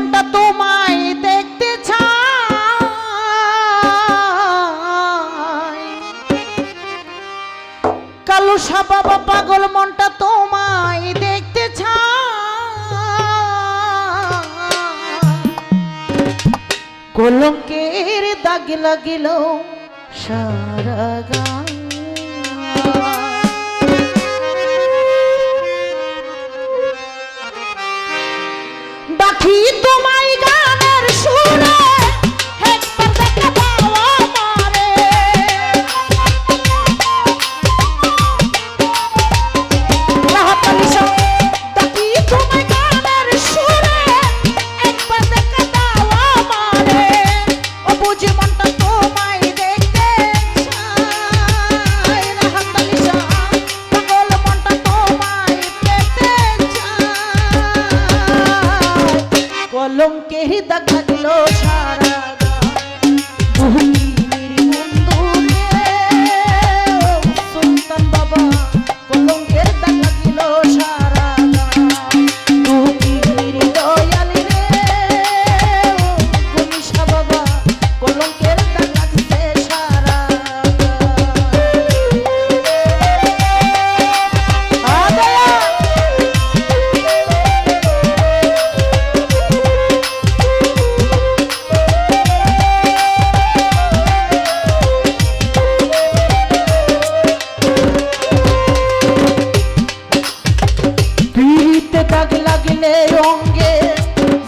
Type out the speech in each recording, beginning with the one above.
জীবনটা তোমায় দেখতে চাই। কালো বাবা পাগল মনটা তোমায় দেখতে কলঙ্কের দাগ লাগিল সারা গা। অঙ্গে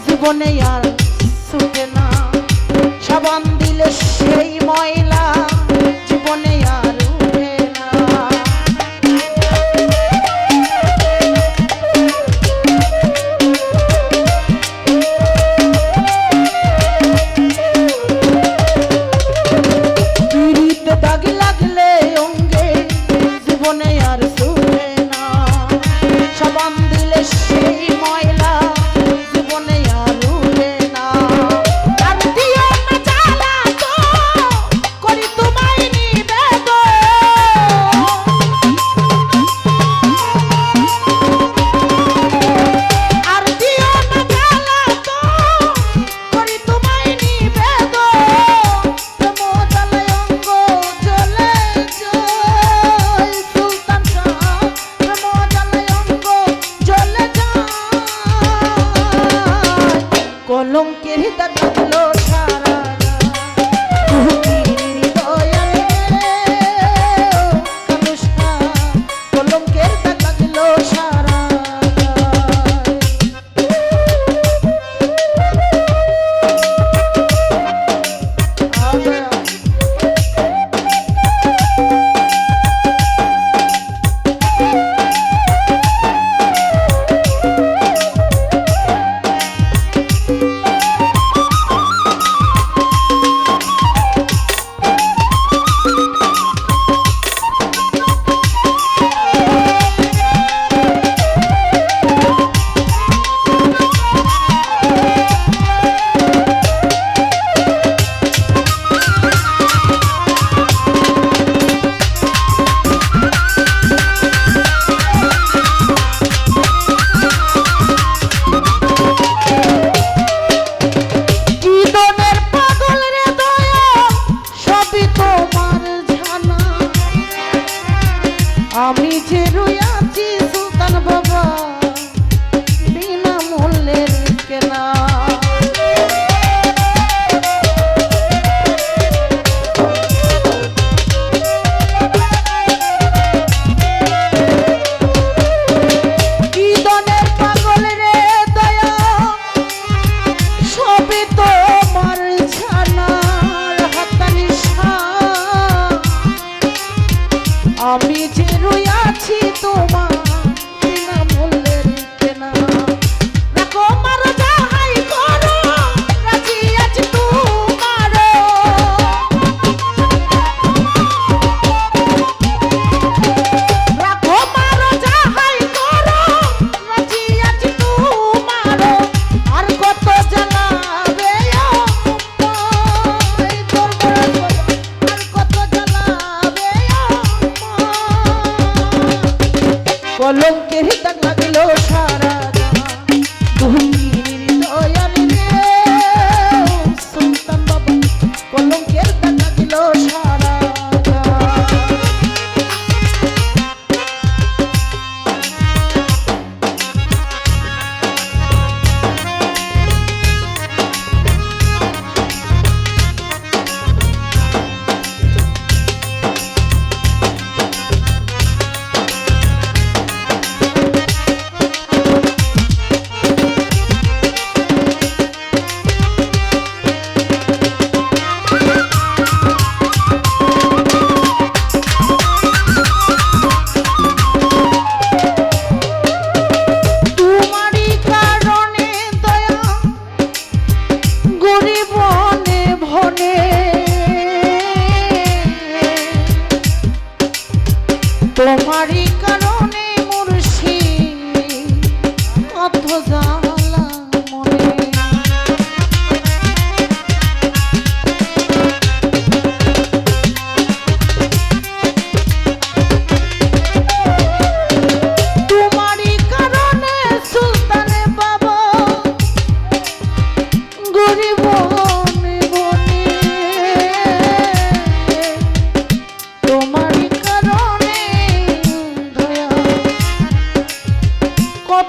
জীবনে আর আমি যে রুয়াছি সুলতান বাবা।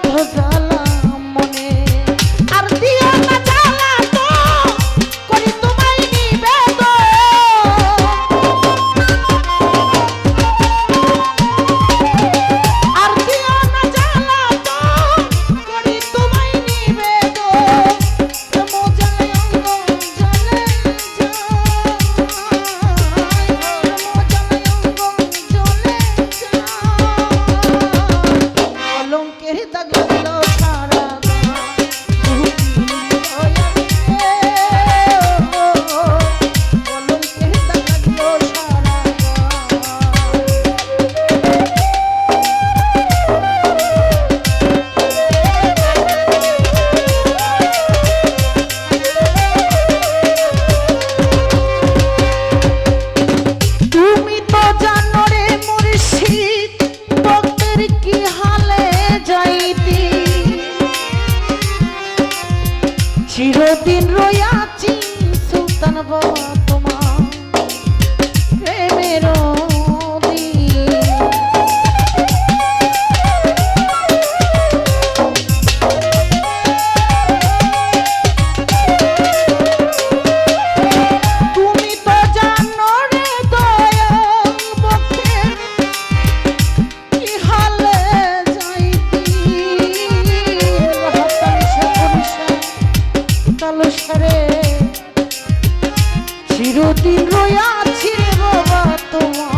কত তালসারে চিরদিন রয়াছি বাবা তোমার।